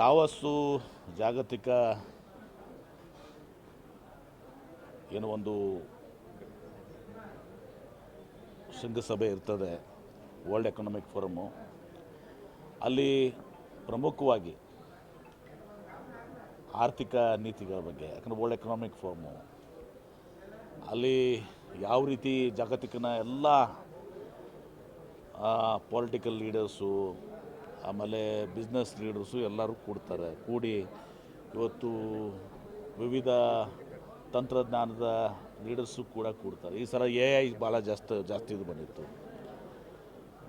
ದಾವಸ್ಸು ಜಾಗತಿಕ ಏನು ಒಂದು ಶೃಂಗಸಭೆ ಇರ್ತದೆ ವರ್ಲ್ಡ್ ಎಕನಾಮಿಕ್ ಫೋರಮು ಅಲ್ಲಿ ಪ್ರಮುಖವಾಗಿ ಆರ್ಥಿಕ ನೀತಿಗಳ ಬಗ್ಗೆ, ಯಾಕಂದರೆ ವರ್ಲ್ಡ್ ಎಕನಾಮಿಕ್ ಫೋರಮು ಅಲ್ಲಿ ಯಾವ ರೀತಿ ಜಾಗತಿಕನ ಎಲ್ಲ ಪೊಲಿಟಿಕಲ್ ಲೀಡರ್ಸು ಆಮೇಲೆ ಬಿಸ್ನೆಸ್ ಲೀಡರ್ಸು ಎಲ್ಲರೂ ಕೂಡ್ತಾರೆ. ಕೂಡಿ ಇವತ್ತು ವಿವಿಧ ತಂತ್ರಜ್ಞಾನದ ಲೀಡರ್ಸು ಕೂಡ ಕೂಡ್ತಾರೆ. ಈ ಸಲ ಎ ಐ ಭಾಳ ಜಾಸ್ತಿ ಜಾಸ್ತಿ ಇದು ಬಂದಿತ್ತು.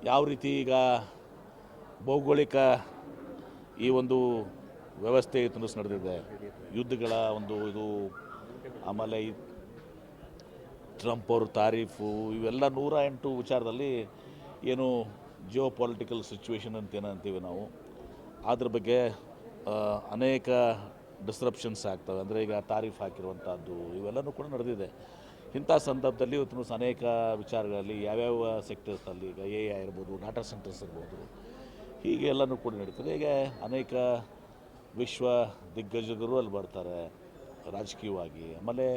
ಯಾವ ರೀತಿ ಈಗ ಭೌಗೋಳಿಕ ಈ ಒಂದು ವ್ಯವಸ್ಥೆ ಇತ್ತು ನಡೆದಿದೆ, ಯುದ್ಧಗಳ ಒಂದು ಇದು, ಆಮೇಲೆ ಈ ಟ್ರಂಪ್ ಅವರು ತಾರೀಫು, ಇವೆಲ್ಲ ನೂರ ಎಂಟು ವಿಚಾರದಲ್ಲಿ ಏನು ಜಿಯೋ ಪೊಲಿಟಿಕಲ್ ಸಿಚುವೇಶನ್ ಅಂತ ಅಂತೀವಿ ನಾವು. ಅದ್ರ ಬಗ್ಗೆ ಅನೇಕ ಡಿಸ್ರಪ್ಷನ್ಸ್ ಆಗ್ತವೆ. ಅಂದರೆ ಈಗ ತಾರೀಫ್ ಹಾಕಿರುವಂಥದ್ದು ಇವೆಲ್ಲನೂ ಕೂಡ ನಡೆದಿದೆ. ಇಂಥ ಸಂದರ್ಭದಲ್ಲಿ ಇವತ್ತು ಅನೇಕ ವಿಚಾರಗಳಲ್ಲಿ ಯಾವ್ಯಾವ ಸೆಕ್ಟರ್ಸಲ್ಲಿ ಈಗ ಎ ಐ ಇರ್ಬೋದು ಡಾಟಾ ಸೆಂಟರ್ಸ್ ಇರ್ಬೋದು, ಹೀಗೆ ಎಲ್ಲನೂ ಕೂಡ ನಡೀತದೆ. ಈಗ ಅನೇಕ ವಿಶ್ವ ದಿಗ್ಗಜರು ಅಲ್ಲಿ ಬರ್ತಾರೆ, ರಾಜಕೀಯವಾಗಿ. ಆಮೇಲೆ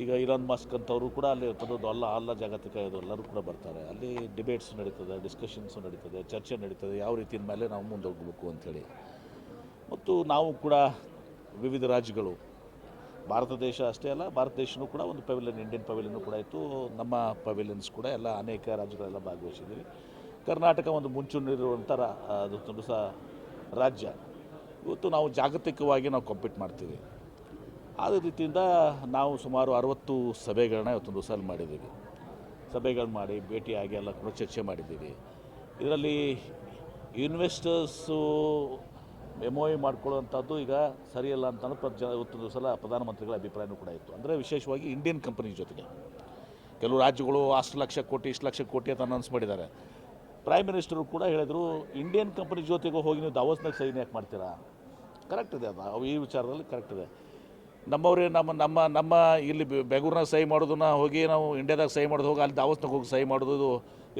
ಈಗ ಇಲಾನ್ ಮಸ್ಕ್ ಅಂತವರು ಕೂಡ ಅಲ್ಲಿ ಇರ್ತದ್ದು ಅಲ್ಲ ಅಲ್ಲ ಜಾಗತಿಕ ಇದು ಎಲ್ಲರೂ ಕೂಡ ಬರ್ತಾರೆ. ಅಲ್ಲಿ ಡಿಬೇಟ್ಸ್ ನಡೀತದೆ ಡಿಸ್ಕಷನ್ಸು ನಡೀತದೆ, ಚರ್ಚೆ ನಡೀತದೆ, ಯಾವ ರೀತಿಯ ಮೇಲೆ ನಾವು ಮುಂದೋಗಬೇಕು ಅಂಥೇಳಿ. ಮತ್ತು ನಾವು ಕೂಡ ವಿವಿಧ ರಾಜ್ಯಗಳು, ಭಾರತ ದೇಶ ಅಷ್ಟೇ ಅಲ್ಲ, ಭಾರತ ದೇಶನೂ ಕೂಡ ಒಂದು ಪವೆಲಿಯನ್ ಇಂಡಿಯನ್ ಪವೆಲಿಯನ್ ಕೂಡ ಇತ್ತು. ನಮ್ಮ ಪವೆಲಿಯನ್ಸ್ ಕೂಡ ಎಲ್ಲ ಅನೇಕ ರಾಜ್ಯಗಳೆಲ್ಲ ಭಾಗವಹಿಸಿದ್ದೀವಿ. ಕರ್ನಾಟಕ ಒಂದು ಮುಂಚೂಣಿರುವಂಥ ಅದು ತುಂಬ ಸಹ ರಾಜ್ಯ. ಇವತ್ತು ನಾವು ಜಾಗತಿಕವಾಗಿ ನಾವು ಕಾಂಪೀಟ್ ಮಾಡ್ತೀವಿ. ಆದ ರೀತಿಯಿಂದ ನಾವು ಸುಮಾರು ಅರವತ್ತು ಸಭೆಗಳನ್ನ ಇವತ್ತೊಂದು ಅಲ್ಲಿ ಮಾಡಿದ್ದೀವಿ. ಸಭೆಗಳು ಮಾಡಿ ಭೇಟಿಯಾಗಿ ಎಲ್ಲ ಕೂಡ ಚರ್ಚೆ ಮಾಡಿದ್ದೀವಿ. ಇದರಲ್ಲಿ ಇನ್ವೆಸ್ಟರ್ಸು ಮೆಮೊಯ್ ಮಾಡ್ಕೊಳ್ಳುವಂಥದ್ದು ಈಗ ಸರಿಯಲ್ಲ ಅಂತ ಪ್ರ- ಜನ ಇವತ್ತೊಂದು ಸಲ ಪ್ರಧಾನಮಂತ್ರಿಗಳ ಅಭಿಪ್ರಾಯನೂ ಕೂಡ ಇತ್ತು. ಅಂದರೆ ವಿಶೇಷವಾಗಿ ಇಂಡಿಯನ್ ಕಂಪನಿ ಜೊತೆಗೆ. ಕೆಲವು ರಾಜ್ಯಗಳು ಅಷ್ಟು ಲಕ್ಷ ಕೋಟಿ, ಇಷ್ಟು ಲಕ್ಷ ಕೋಟಿ ಅಂತ ಅನೌನ್ಸ್ ಮಾಡಿದ್ದಾರೆ. ಪ್ರೈಮ್ ಮಿನಿಸ್ಟರು ಕೂಡ ಹೇಳಿದರು ಇಂಡಿಯನ್ ಕಂಪನಿ ಜೊತೆಗೆ ಹೋಗಿ ನೀವು ದಾವಸ್ನಾಗ ಸೈನ್ ಯಾಕೆ ಮಾಡ್ತೀರಾ? ಕರೆಕ್ಟ್ ಇದೆ ಅದು. ಈ ವಿಚಾರದಲ್ಲಿ ಕರೆಕ್ಟ್ ಇದೆ. ನಮ್ಮವ್ರೇ ನಮ್ಮ ನಮ್ಮ ನಮ್ಮ ಇಲ್ಲಿ ಬೆಂಗಳೂರಿನಾಗ ಸಹಿ ಮಾಡೋದನ್ನ ಹೋಗಿ ನಾವು ಇಂಡಿಯಾದಾಗ ಸಹಿ ಮಾಡೋದು, ಹೋಗಿ ಅಲ್ಲಿ ದಾವಸ್ನಾಗ ಹೋಗಿ ಸಹಿ ಮಾಡೋದು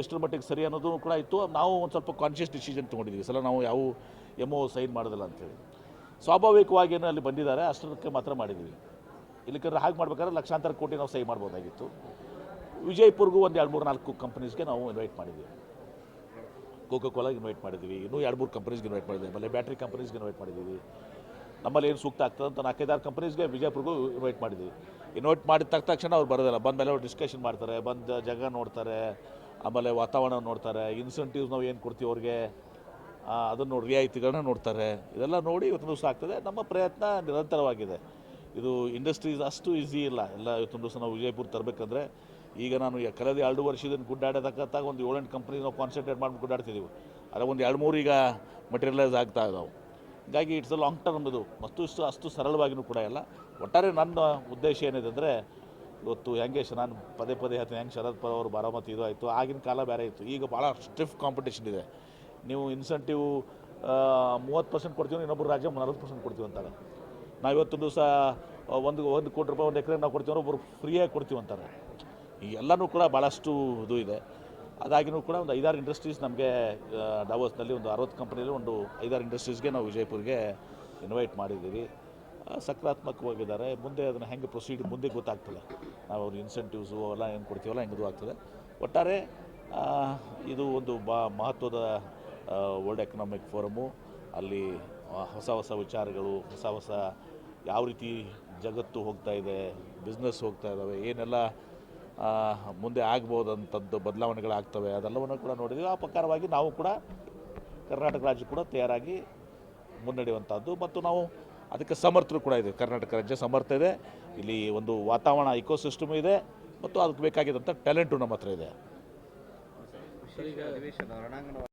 ಎಷ್ಟರ ಮಟ್ಟಿಗೆ ಸರಿ ಅನ್ನೋದು ಕೂಡ ಇತ್ತು. ನಾವು ಒಂದು ಸ್ವಲ್ಪ ಕಾನ್ಷಿಯಸ್ ಡಿಸಿಷನ್ ತೊಗೊಂಡಿದ್ವಿ. ಸಲ ನಾವು ಯಾವ ಎಂ ಒ ಸೈನ್ ಮಾಡೋದಿಲ್ಲ ಅಂತೇಳಿ. ಸ್ವಾಭಾವಿಕವಾಗಿ ಏನು ಅಲ್ಲಿ ಬಂದಿದ್ದಾರೆ. ಅಷ್ಟಕ್ಕೆ ಮಾತ್ರ ಮಾಡಿದ್ದೀವಿ ಇಲ್ಲಿಕಂದ್ರೆ ಹಾಗೆ ಮಾಡ್ಬೇಕಾದ್ರೆ ಲಕ್ಷಾಂತರ ಕೋಟಿ ನಾವು ಸಹಿ ಮಾಡ್ಬೋದಾಗಿತ್ತು. ವಿಜಯಪುರ್ಗೂ ಒಂದು ಎರಡು ಮೂರು ನಾಲ್ಕು ಕಂಪ್ನೀಸ್ಗೆ ನಾವು ಇನ್ವೈಟ್ ಮಾಡಿದ್ವಿ. ಕೋಕೋ ಕೋಲಾಗೆ ಇನ್ವೈಟ್ ಮಾಡಿದ್ವಿ. ಇನ್ನೂ ಎರಡು ಮೂರು ಕಂಪ್ನೀಸ್ಗೆ ಇನ್ವೈಟ್ ಮಾಡಿದ್ದೀವಿ ಆಮೇಲೆ ಬ್ಯಾಟ್ರಿ ಕಂಪ್ನೀಸ್ಗೆ ಇನ್ವೈಟ್ ಮಾಡಿದ್ದೀವಿ ನಮ್ಮಲ್ಲಿ ಏನು ಸೂಕ್ತ ಆಗ್ತದೆ ಅಂತ ನಾಲ್ಕೈದಾರು ಕಂಪ್ನೀಸ್ಗೆ ವಿಜಯಪುರ್ಗೂ ಇನ್ವೈಟ್ ಮಾಡಿದ್ದೀವಿ ಇನ್ವೈಟ್ ಮಾಡಿದ ತಕ್ಕ ತಕ್ಷಣ ಅವ್ರು ಬರೋದಿಲ್ಲ. ಬಂದ ಮೇಲೆ ಅವ್ರು ಡಿಸ್ಕಷನ್ ಮಾಡ್ತಾರೆ, ಬಂದ ಜಾಗ ನೋಡ್ತಾರೆ, ಆಮೇಲೆ ವಾತಾವರಣ ನೋಡ್ತಾರೆ ಇನ್ಸೆಂಟಿವ್ಸ್ ನಾವು ಏನು ಕೊಡ್ತೀವಿ ಅವ್ರಿಗೆ? ಅದನ್ನು ನೋಡಿ ರಿಯಾಯಿತಿಗಳನ್ನ ನೋಡ್ತಾರೆ. ಇದೆಲ್ಲ ನೋಡಿ ಇವತ್ತು ದಿವಸ ಆಗ್ತದೆ. ನಮ್ಮ ಪ್ರಯತ್ನ ನಿರಂತರವಾಗಿದೆ. ಇದು ಇಂಡಸ್ಟ್ರೀಸ್ ಅಷ್ಟು ಈಸಿ ಇಲ್ಲ. ಎಲ್ಲ ಇವತ್ತೊಂದು ದಿವಸ ನಾವು ವಿಜಯಪುರ ತರಬೇಕಂದ್ರೆ ಈಗ ನಾನು ಕಳೆದ ಎರಡು ವರ್ಷದಿಂದ ಗುಡ್ಡಾಡತಕ್ಕಂಥ ಒಂದು ಏಳೆಂಟು ಕಂಪ್ನಿ ನಾವು ಕಾನ್ಸಂಟ್ರೇಟ್ ಮಾಡಿ ಗುಡ್ಡಾಡ್ತಿದ್ದೀವಿ ಅದ್ರ ಒಂದು ಎರಡು ಮೂರು ಈಗ ಮಟೀರಿಯಲೈಸ್ ಆಗ್ತಾ ಇದಾವೆ. ಹೀಗಾಗಿ ಇಟ್ಸ್ ಅ ಲಾಂಗ್ ಟರ್ಮ್ ಇದು ಮತ್ತು ಇಷ್ಟು ಅಷ್ಟು ಸರಳವಾಗಿಯೂ ಕೂಡ ಇಲ್ಲ. ಒಟ್ಟಾರೆ ನನ್ನ ಉದ್ದೇಶ ಏನಿದೆ ಅಂದರೆ ಇವತ್ತು ಹೆಂಗೆ ನಾನು ಪದೇ ಪದೇ ಹೇಳ್ತೀನಿ, ಹೆಂಗೆ ಶರದ್ ಪವಾರ್ ಅವರು ಬಾರಾಮತಿ ಇದು ಆಯಿತು, ಆಗಿನ ಕಾಲ ಬೇರೆ ಇತ್ತು. ಈಗ ಭಾಳ ಸ್ಟಿಫ್ ಕಾಂಪಿಟೇಷನ್ ಇದೆ. ನೀವು ಇನ್ಸೆಂಟಿವ್ ಮೂವತ್ತು ಪರ್ಸೆಂಟ್ ಕೊಡ್ತೀವಿ ಇನ್ನೊಬ್ಬರು ರಾಜ್ಯ ನಲ್ವತ್ತು ಪರ್ಸೆಂಟ್ ಕೊಡ್ತೀವಿ ಅಂತಾರೆ. ನಾವು ಇವತ್ತು ದಿವಸ ಒಂದು ಒಂದು ಕೋಟಿ ರೂಪಾಯಿ, ಒಂದು ಎಕರೆ ನಾವು ಕೊಡ್ತೀವಿ ಒಬ್ಬರು ಫ್ರೀಯಾಗಿ ಕೊಡ್ತೀವಿ ಅಂತಾರೆ. ಈ ಎಲ್ಲನೂ ಕೂಡ ಭಾಳಷ್ಟು ಇದು ಇದೆ. ಅದಾಗಿನೂ ಕೂಡ ಒಂದು ಐದಾರು ಇಂಡಸ್ಟ್ರೀಸ್ ನಮಗೆ ಡಾವೋಸ್ನಲ್ಲಿ ಒಂದು ಅರವತ್ತು ಕಂಪ್ನಿಯಲ್ಲಿ ಒಂದು ಐದಾರು ಇಂಡಸ್ಟ್ರೀಸ್ಗೆ ನಾವು ವಿಜಯಪುರ್ಗೆ ಇನ್ವೈಟ್ ಮಾಡಿದ್ದೀವಿ. ಸಕಾರಾತ್ಮಕವಾಗಿದ್ದಾರೆ. ಮುಂದೆ ಅದನ್ನು ಹೆಂಗೆ ಪ್ರೊಸೀಡ್ ಮುಂದೆ ಗೊತ್ತಾಗ್ತದೆ. ನಾವು ಅವ್ರ ಇನ್ಸೆಂಟಿವ್ಸು ಎಲ್ಲ ಏನು ಕೊಡ್ತೀವಲ್ಲ ಹೆಂಗೆ ಆಗ್ತದೆ. ಒಟ್ಟಾರೆ ಇದು ಒಂದು ಬಾ, ಮಹತ್ವದ ವರ್ಲ್ಡ್ ಎಕನಾಮಿಕ್ ಫೋರಮು ಅಲ್ಲಿ ಹೊಸ ಹೊಸ ವಿಚಾರಗಳು, ಹೊಸ ಹೊಸ ಯಾವ ರೀತಿ ಜಗತ್ತು ಹೋಗ್ತಾ ಇದೆ ಬಿಸ್ನೆಸ್ ಹೋಗ್ತಾ ಇದ್ದಾವೆ, ಏನೆಲ್ಲ ಮುಂದೆ ಆಗ್ಬೋದಂಥದ್ದು ಬದಲಾವಣೆಗಳಾಗ್ತವೆ. ಅದೆಲ್ಲವನ್ನು ಕೂಡ ನೋಡಿದ್ದೀವಿ ಆ ಪ್ರಕಾರವಾಗಿ ನಾವು ಕೂಡ ಕರ್ನಾಟಕ ರಾಜ್ಯ ಕೂಡ ತಯಾರಾಗಿ ಮುನ್ನಡೆಯುವಂಥದ್ದು ಮತ್ತು ನಾವು ಅದಕ್ಕೆ ಸಮರ್ಥರು ಕೂಡ ಇದೆ. ಕರ್ನಾಟಕ ರಾಜ್ಯ ಸಮರ್ಥ ಇದೆ. ಇಲ್ಲಿ ಒಂದು ವಾತಾವರಣ ಇಕೋಸಿಸ್ಟಮ್ ಇದೆ. ಮತ್ತು ಅದಕ್ಕೆ ಬೇಕಾಗಿದ್ದಂಥ ಟ್ಯಾಲೆಂಟು ನಮ್ಮ ಹತ್ರ ಇದೆ.